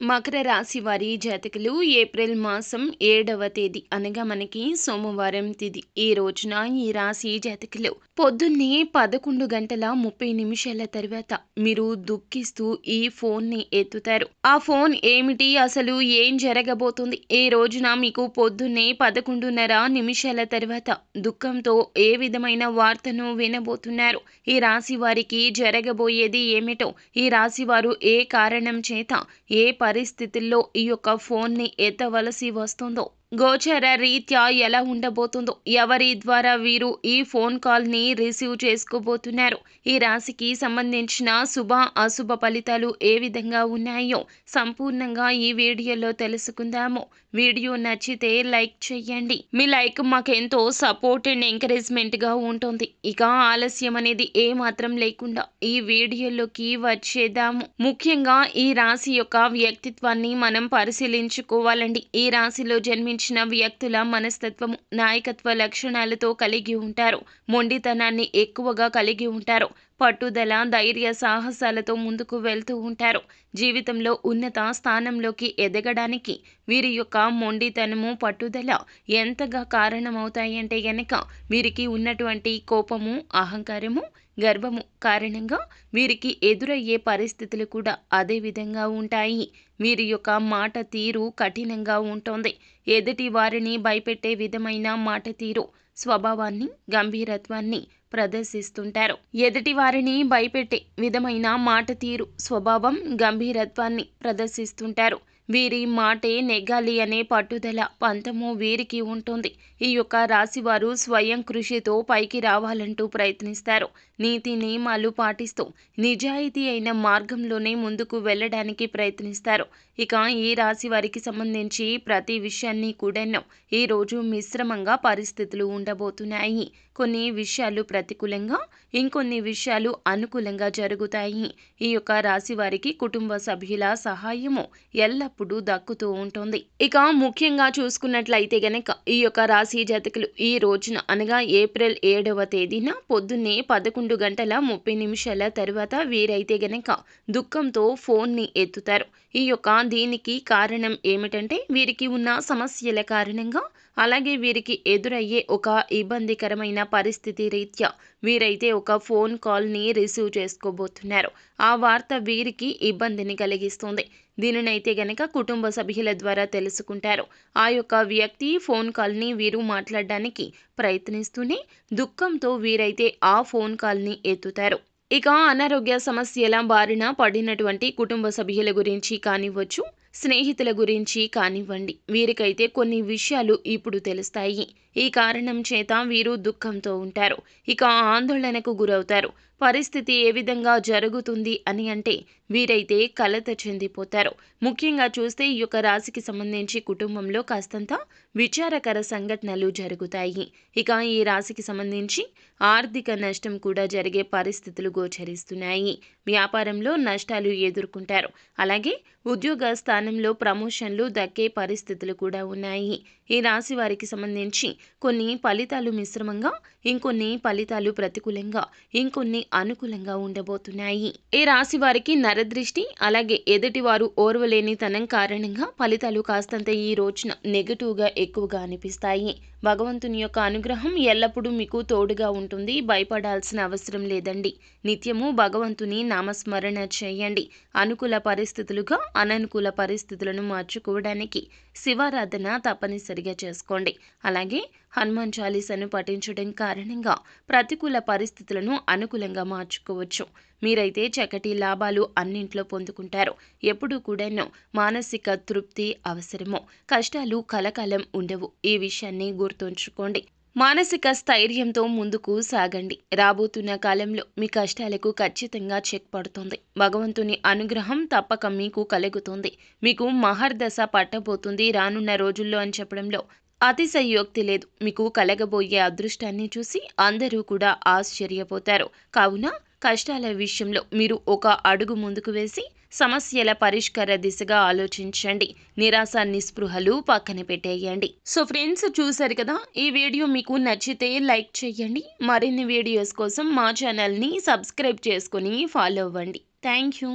మకర రాశి వారి జాతకులు ఏప్రిల్ మాసం ఏడవ తేదీ అనగా మనకి సోమవారం తిది. ఈ రోజున ఈ రాశి జాతకులు పొద్దున్నే పదకొండు గంటల ముప్పై నిమిషాల తర్వాత మీరు దుఃఖిస్తూ ఈ ఫోన్ని ఎత్తుతారు. ఆ ఫోన్ ఏమిటి? అసలు ఏం జరగబోతుంది? ఈ రోజున మీకు పొద్దున్నే పదకొండున్నర నిమిషాల తర్వాత దుఃఖంతో ఏ విధమైన వార్తను వినబోతున్నారు? ఈ రాశి వారికి జరగబోయేది ఏమిటో? ఈ రాశి వారు ఏ కారణం చేత ఏ పరిస్థితుల్లో ఈ యొక్క ఫోన్ని ఎత్తవలసి వస్తుందో గోచర రీత్యా ఎలా ఉండబోతుందో ఎవరి ద్వారా వీరు ఈ ఫోన్ కాల్ని రిసీవ్ చేసుకోబోతున్నారు? ఈ రాశికి సంబంధించిన శుభ అశుభ ఫలితాలు ఏ విధంగా ఉన్నాయో సంపూర్ణంగా ఈ వీడియోలో తెలుసుకుందాము. వీడియో నచ్చితే లైక్ చేయండి. మీ లైక్ మాకెంతో సపోర్ట్ అండ్ ఎంకరేజ్మెంట్గా ఉంటుంది. ఇక ఆలస్యం అనేది ఏ మాత్రం లేకుండా ఈ వీడియోలోకి వచ్చేద్దాము. ముఖ్యంగా ఈ రాశి యొక్క వ్యక్తిత్వాన్ని మనం పరిశీలించుకోవాలండి. ఈ రాశిలో సంబంధించిన వ్యక్తుల మనస్తత్వము నాయకత్వ లక్షణాలతో కలిగి ఉంటారు. మొండితనాన్ని ఎక్కువగా కలిగి ఉంటారు. పట్టుదల ధైర్య సాహసాలతో ముందుకు వెళ్తూ ఉంటారు. జీవితంలో ఉన్నత స్థానంలోకి ఎదగడానికి వీరి యొక్క మొండితనము పట్టుదల ఎంతగా కారణమవుతాయంటే గనక వీరికి ఉన్నటువంటి కోపము అహంకారము గర్వము కారణంగా వీరికి ఎదురయ్యే పరిస్థితులు కూడా అదే విధంగా ఉంటాయి. వీరి యొక్క మాట తీరు కఠినంగా ఉంటుంది. ఎదుటి వారిని భయపెట్టే విధమైన మాట తీరు స్వభావాన్ని గంభీరత్వాన్ని ప్రదర్శిస్తుంటారు. ఎదుటి వారిని భయపెట్టే విధమైన మాట తీరు స్వభావం గంభీరత్వాన్ని ప్రదర్శిస్తుంటారు. వీరి మాటే నెగ్గాలి అనే పట్టుదల పంతము వీరికి ఉంటుంది. ఈ యొక్క రాశివారు స్వయం కృషితో పైకి రావాలంటూ ప్రయత్నిస్తారు. నీతి నియమాలు పాటిస్తూ నిజాయితీ అయిన మార్గంలోనే ముందుకు వెళ్ళడానికి ప్రయత్నిస్తారు. ఇక ఈ రాశి వారికి సంబంధించి ప్రతి విషయాన్ని కూడాను ఈరోజు మిశ్రమంగా పరిస్థితులు ఉండబోతున్నాయి. కొన్ని విషయాలు ప్రతికూలంగా ఇంకొన్ని విషయాలు అనుకూలంగా జరుగుతాయి. ఈ యొక్క రాశి వారికి కుటుంబ సభ్యుల సహాయము ఎల్లప్పుడూ దక్కుతూ ఉంటుంది. ఇక ముఖ్యంగా చూసుకున్నట్లయితే గనక ఈ యొక్క రాశి జాతకులు ఈ రోజున అనగా ఏప్రిల్ ఏడవ తేదీన పొద్దున్నే పదకొండు గంటల ముప్పై నిమిషాల తర్వాత వీరైతే గనక దుఃఖంతో ఫోన్ని ఎత్తుతారు. ఈ యొక్క దీనికి కారణం ఏమిటంటే వీరికి ఉన్న సమస్యల కారణంగా అలాగే వీరికి ఎదురయ్యే ఒక ఇబ్బందికరమైన పరిస్థితి రీత్యా వీరైతే ఒక ఫోన్ కాల్ని రిసీవ్ చేసుకోబోతున్నారు. ఆ వార్త వీరికి ఇబ్బందిని కలిగిస్తుంది. దీనినైతే గనక కుటుంబ సభ్యుల ద్వారా తెలుసుకుంటారు. ఆ యొక్క వ్యక్తి ఫోన్ కాల్ని వీరు మాట్లాడడానికి ప్రయత్నిస్తూనే దుఃఖంతో వీరైతే ఆ ఫోన్ కాల్ని ఎత్తుతారు. ఇక అనారోగ్య సమస్యల బారిన పడినటువంటి కుటుంబ సభ్యుల గురించి కానివ్వచ్చు స్నేహితుల గురించి కానివ్వండి. వీరికైతే కొన్ని విషయాలు ఇప్పుడు తెలుస్తాయి. ఈ కారణం చేత వీరు దుఃఖంతో ఉంటారు. ఇక ఆందోళనకు గురవుతారు. పరిస్థితి ఏ విధంగా జరుగుతుంది అని అంటే వీరైతే కలత చెందిపోతారు. ముఖ్యంగా చూస్తే ఈ యొక్క రాశికి సంబంధించి కుటుంబంలో కాస్తంత విచారకర సంఘటనలు జరుగుతాయి. ఇక ఈ రాశికి సంబంధించి ఆర్థిక నష్టం కూడా జరిగే పరిస్థితులు గోచరిస్తున్నాయి. వ్యాపారంలో నష్టాలు ఎదుర్కొంటారు. అలాగే ఉద్యోగ స్థానంలో ప్రమోషన్లు దక్కే పరిస్థితులు కూడా ఉన్నాయి. ఈ రాశి వారికి సంబంధించి కొన్ని ఫలితాలు మిశ్రమంగా ఇంకొన్ని ఫలితాలు ప్రతికూలంగా ఇంకొన్ని అనుకూలంగా ఉండబోతున్నాయి. ఈ రాశి వారికి నరదృష్టి అలాగే ఎదుటివారు ఓర్వలేనితనం కారణంగా ఫలితాలు కాస్తంత ఈ రోజున నెగటివ్గా ఎక్కువగా అనిపిస్తాయి. భగవంతుని యొక్క అనుగ్రహం ఎల్లప్పుడూ మీకు తోడుగా ఉంటుంది. భయపడాల్సిన అవసరం లేదండి. నిత్యము భగవంతుని నామస్మరణ చేయండి. అనుకూల పరిస్థితులుగా అననుకూల పరిస్థితులను మార్చుకోవడానికి శివారాధన తప్పనిసరిగా చేసుకోండి. అలాగే హనుమాన్ చాలీసాను పఠించడం కారణంగా ప్రతికూల పరిస్థితులను అనుకూలంగా మార్చుకోవచ్చు. మీరైతే చక్కటి లాభాలు అన్నింట్లో పొందుకుంటారు. ఎప్పుడూ కూడాను మానసిక తృప్తి అవసరము. కష్టాలు కలకాలం ఉండవు. ఈ విషయాన్ని గుర్తుంచుకోండి. మానసిక స్థైర్యంతో ముందుకు సాగండి. రాబోతున్న కాలంలో మీ కష్టాలకు ఖచ్చితంగా చెక్ పడుతుంది. భగవంతుని అనుగ్రహం తప్పక మీకు కలుగుతుంది. మీకు మహర్దశ పట్టబోతుంది రానున్న రోజుల్లో అని చెప్పడంలో అతిశయోక్తి లేదు. మీకు కలగబోయే అదృష్టాన్ని చూసి అందరూ కూడా ఆశ్చర్యపోతారు. కావున కష్టాల విషయంలో మీరు ఒక అడుగు ముందుకు వేసి సమస్యల పరిష్కార దిశగా ఆలోచించండి. నిరాశ నిస్పృహలు పక్కన పెట్టేయండి. సో ఫ్రెండ్స్ చూసారు కదా? ఈ వీడియో మీకు నచ్చితే లైక్ చేయండి. మరిన్ని వీడియోస్ కోసం మా ఛానల్ని సబ్స్క్రైబ్ చేసుకొని ఫాలో అవ్వండి. Thank you.